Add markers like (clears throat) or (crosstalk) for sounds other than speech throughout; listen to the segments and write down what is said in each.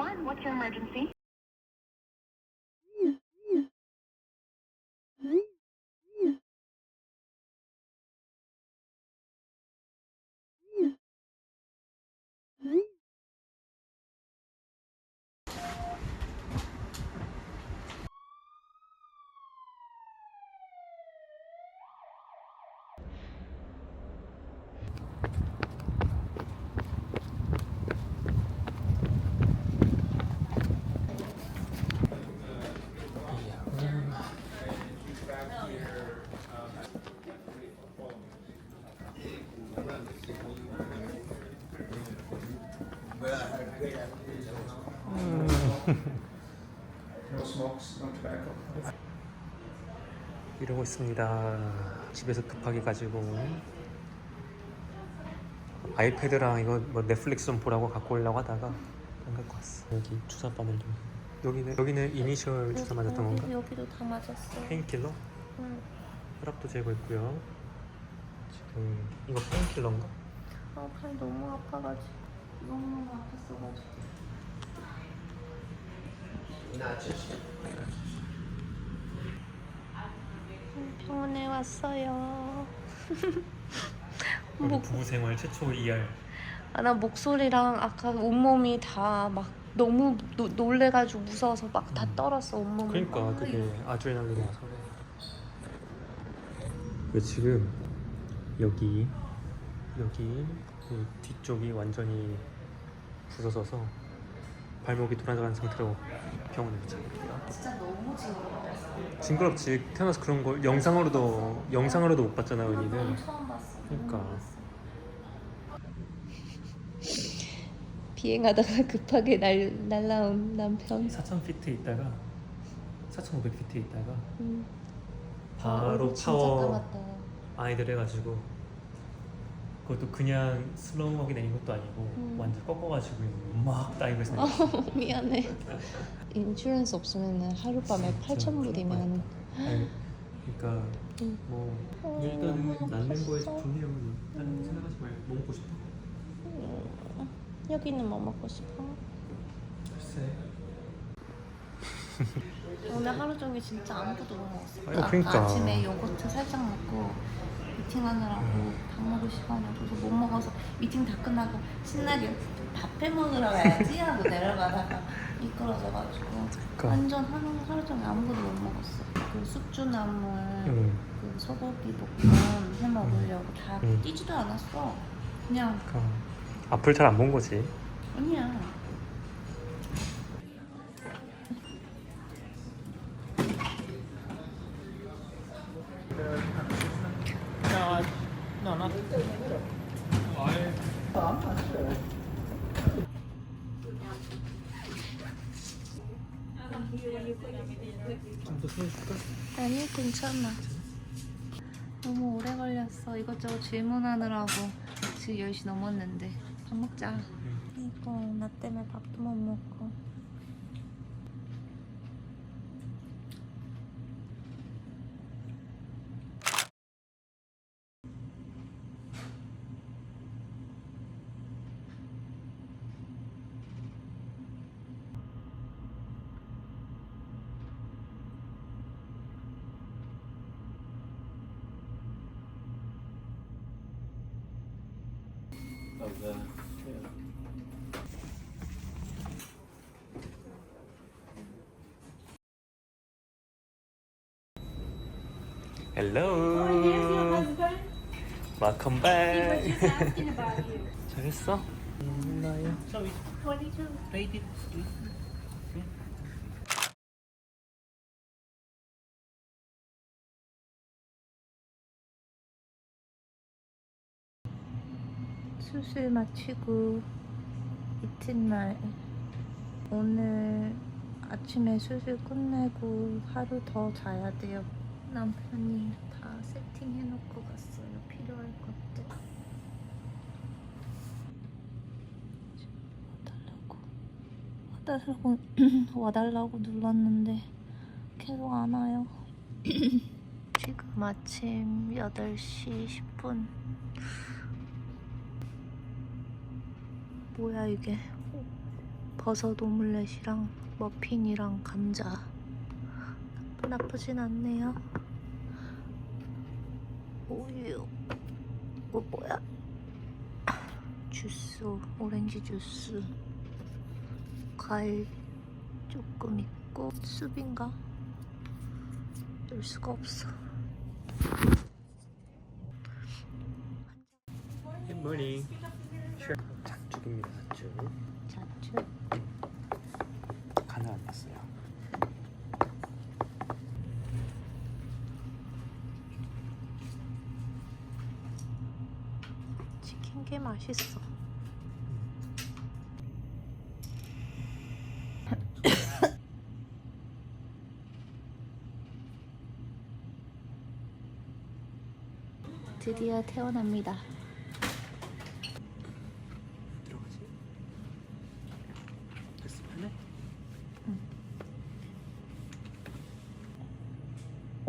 911, what's your emergency? 이러고 있습니다. 집에서 급하게 가지고 아이패드랑 이거 뭐 넷플릭스 좀 보라고 갖고 오려고 하다가 안 갖고 왔어. 여기 주사 바늘 좀. 여기는 여기는 이니셜 주사 맞았던 건가? 여기도 다 맞았어. 페인킬러? 응. 혈압도 재고 있고요. 지금 이거 페인킬러인가? 아, 팔 너무 아파가지고. 너무 아팠어가지고. 병원에 왔어요. (laughs) 목, 부부 생활 최초 ER. 아, 나 목소리랑 아까 온몸이 다 막 너무 노, 놀래가지고 무서워서 막다 음. 떨었어 온몸이. 그러니까 그게 아드레날린이 와서. 그 지금 여기 여기 그 뒤쪽이 완전히 부서져서 발목이 돌아가는 상태로 병원에 있잖아요. 진짜 너무 징그러웠어. 징그럽지. 태어나서 그런 걸 영상으로도 영상으로도 못 봤잖아 은희는. 처음 봤어. 그러니까. 비행하다가 (laughs) 급하게 날 날라온 남편. 4,000피트 있다가 4,500피트 있다가 음. 바로 진짜 파워. 아이들 해가지고 그것도 그냥 슬로우하게 내린 것도 아니고 음. 완전 꺾어가지고 막 다이브해서 어, (laughs) 미안해. 인슈런스 없으면 하룻밤에 8천 불이면 아니, 그러니까 음. 뭐 일단은 낳는 거에 좋네요 다른 생각하지 말고 뭐 먹고 싶어? 여기는 뭐 먹고 싶어? 글쎄 오늘 하루 종일 진짜 아무것도 못 먹었어. 아니, 그러니까. 아침에 요거트 살짝 먹고 미팅하느라고 밥 먹을 시간이 없어서 못 먹어서 미팅 다 끝나고 신나게 밥해 먹으러 가야지 하고 내려가다가 미끄러져가지고 그러니까 완전 하루, 하루 종일 아무것도 못 먹었어. 그 숙주나물, 응. 그 소고기 볶음 해 먹으려고 다 음. 뛰지도 않았어. 그냥 그러니까 앞을 잘 안 본 거지 아니야. 좀 더 세워줄까? 괜찮아. 너무 오래 걸렸어. 이것저것 질문하느라고 지금 10시 넘었는데 밥 먹자. 이거 나 때문에 밥도 못 먹고. of the trail. Hello. Oh, there's your husband. Welcome back. He was just asking about you. 잘했어? 몰라요. So it's 22. 22. 수술 마치고 이튿날 오늘 아침에 수술 끝내고 하루 더 자야 돼요. 남편이 다 세팅해 놓고 갔어요. 필요할 것들. 와달라고 와달라고 (clears throat) 와달라고 눌렀는데 계속 안 와요. (clears throat) 지금 아침 8시 10분. 뭐야 이게. 버섯 오믈렛이랑 머핀이랑 감자. 나쁘진 않네요. 우유. 이거 뭐야? 주스 오렌지 주스. 과일 조금 있고 숲인가? 열 수가 없어. 굿모닝 자축입니다. 자축. 자주 간을 안 봤어요. 치킨 게 맛있어. 드디어 태어납니다. 들어가지? 됐어 할래?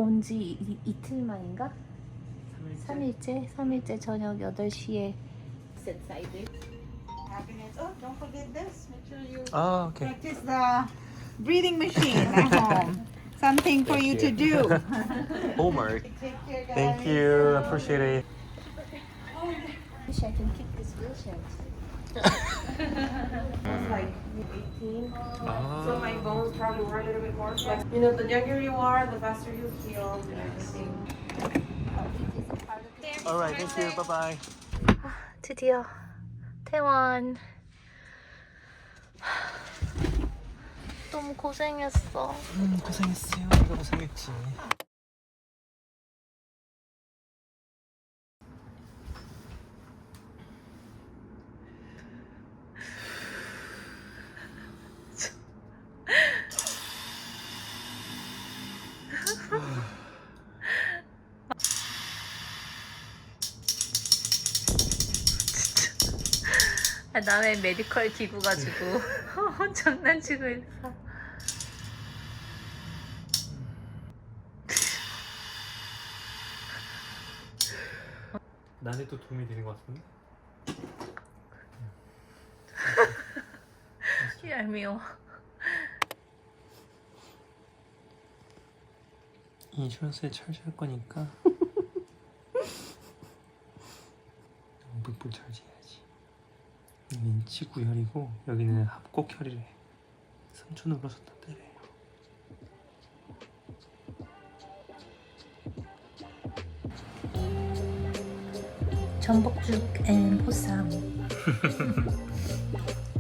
온 지 이틀 만인가? 3일째 3일째? 3일째 저녁 8시에 Happiness. Oh, don't forget this. Make sure you 아 오케이 practice the breathing machine at home. Something for you to do. homework Take care, guys. Thank you appreciate it wish I can keep this wheelchair. like 18. So 아 my bones probably were a little bit more flexible. You know, the younger you are, the faster you heal and everything. Alright thank you bye bye 드디어 태완. 너무 고생했어. 음 고생했어요 내가 고생했지 아, 남의 메디컬 기구 가지고 (laughs) 장난치고 있어. 나한테 또 도움이 되는 것 같은데? (laughs) 얄미워. 인슈런스에 charge할 거니까 (laughs) 묵불 charge해야지 여기는 지구혈이고 여기는 합곡혈이래 3초 눌러서 땄대래 전복죽 앤 보쌈. (laughs)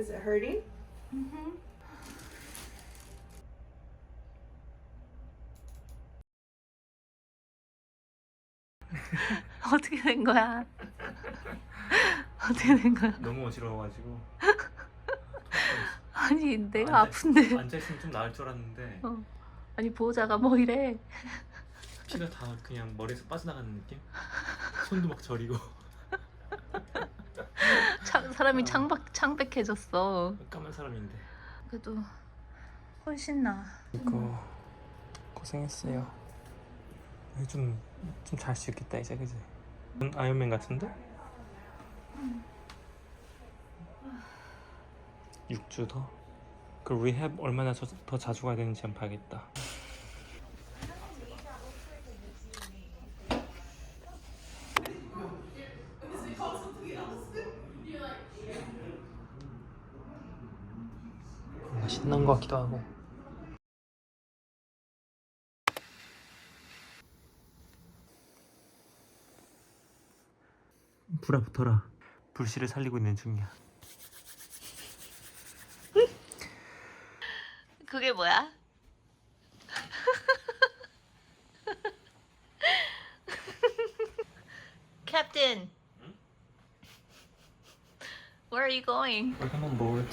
Is it hurting? (laughs) 어떻게 된 거야? 어떻게 된 거야? 너무 어지러워가지고 (laughs) 아니 내가 아, 아픈데. 앉아있으면 좀 나을 줄 알았는데 어. 아니 보호자가 뭐 이래? 피가 다 그냥 머리에서 빠져나가는 느낌? 손도 막 저리고 참, 사람이 창박 창백해졌어. 까만 사람인데 그래도 훨씬 나. 이거 고생했어요 좀좀 잘 수 있겠다 이제 그지? 아이언맨 같은데? 6주 더? 그 리헵 얼마나 저- 더 자주 가야 되는지 한번 봐야겠다. 신난 것 같기도 하고. 불아 붙어라. 불씨를 살리고 있는 중이야. 그게 뭐야? Captain. Where are you going? Welcome on board.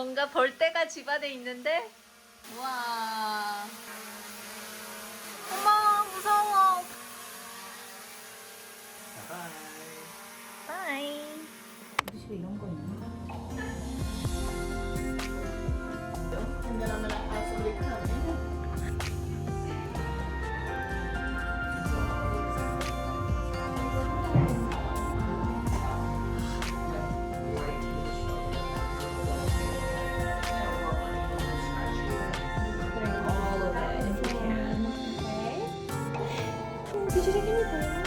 뭔가 벌떼가 집안에 있는데? 와. 어머, 무서워. 바이. 집에 Sino kinita?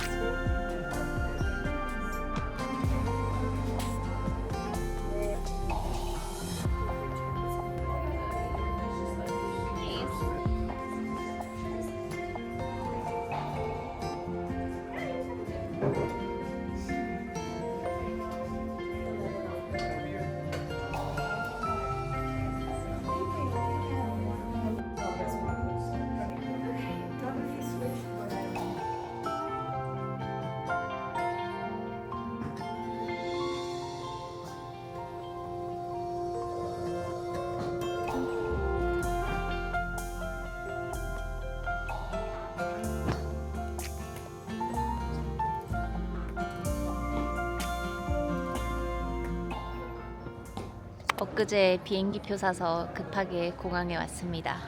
엊그제 비행기표 사서 급하게 공항에 왔습니다.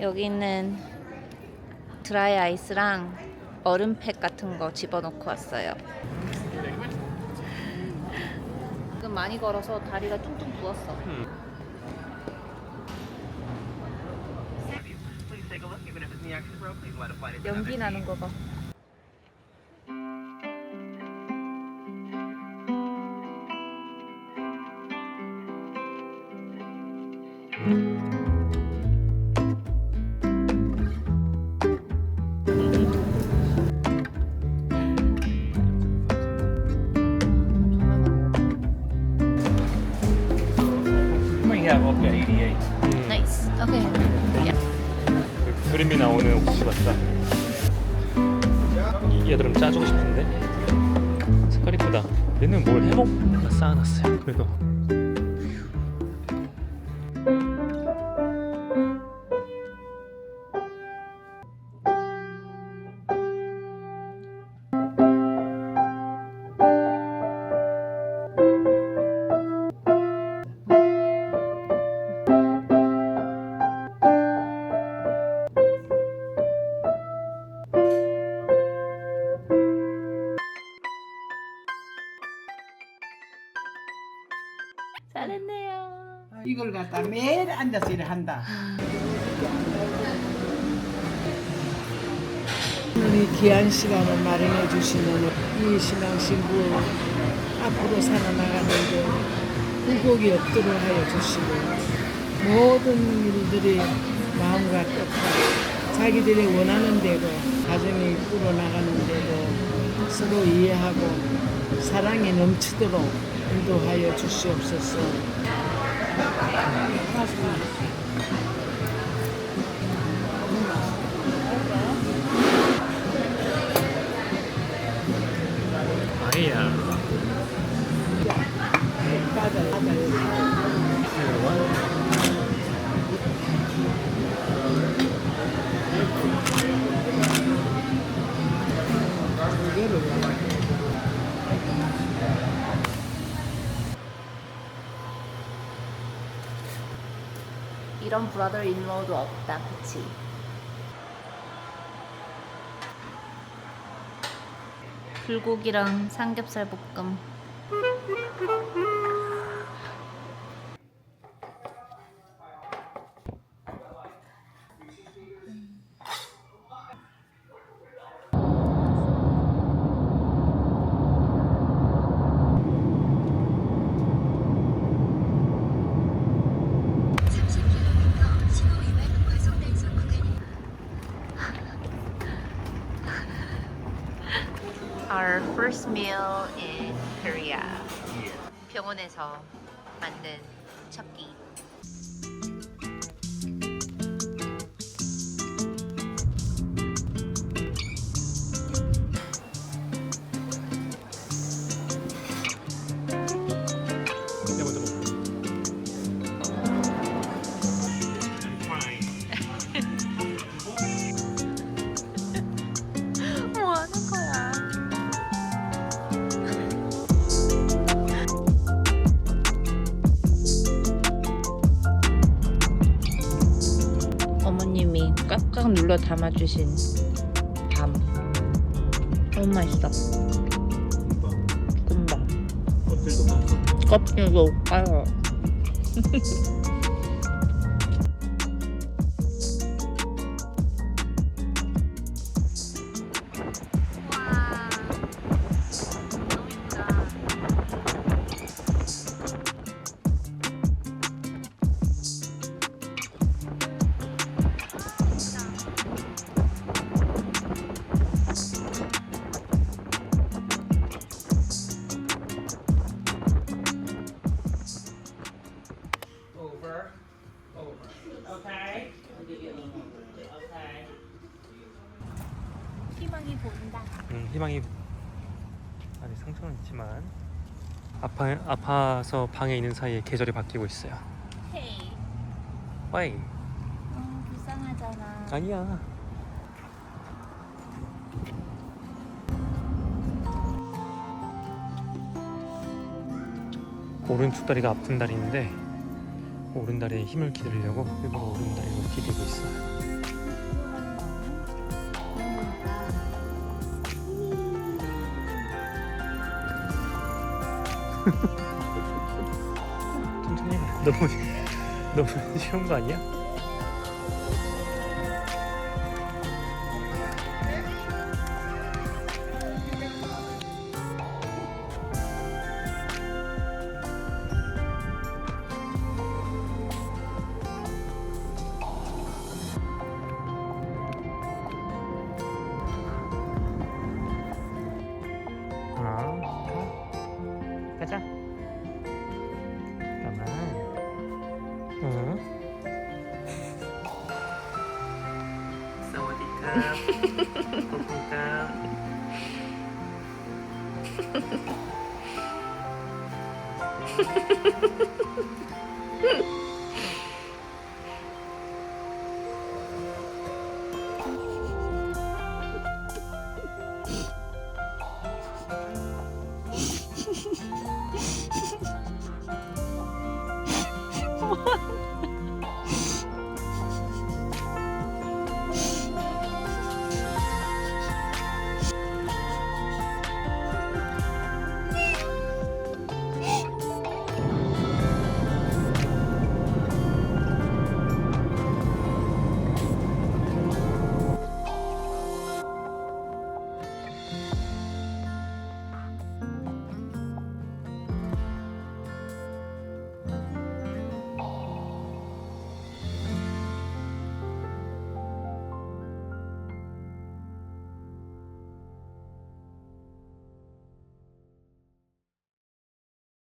여기는 드라이 아이스랑 얼음팩 같은 거 집어넣고 왔어요. 지금 많이 걸어서 다리가 퉁퉁 부었어. 연기 나는 거 봐. 여드름 짜주고 싶은데 색깔 이쁘다. 얘는 뭘 해먹? 다 쌓아놨어요. 그래도 잘했네요. 이걸 갖다 매일 앉아서 일을 한다. 우리 귀한 시간을 마련해 주시는 이 신앙신부 앞으로 살아나가는데 굴곡이 없도록 하여 주시고 모든 일들이 마음과 뜻과 자기들이 원하는 대로 가정이 꾸려나가는 대로 서로 이해하고 사랑이 넘치도록 인도하여 주시옵소서. 이런 브라더 인로도 없다, 그치? 불고기랑 삼겹살 볶음. first meal in Korea. 병원에서 눌러 담아주신 밤 너무 맛있어 금방 껍질도 많고. 껍질도 까요 Okay? I'll give you a little more room. Okay? 희망이 보인다 음, 희망이 아직 상처는 있지만 아파 아파서 방에 있는 사이에 계절이 바뀌고 있어요. 헤이 와이 어 불쌍하잖아 아니야. 오른쪽 다리가 아픈 다리인데 오른 다리에 힘을 기르려고 일부러 오른 다리로 디디고 있어요. (laughs) 천천히 해. 너무 너무 쉬운 거 아니야? 사와디 (laughs) (laughs) (laughs)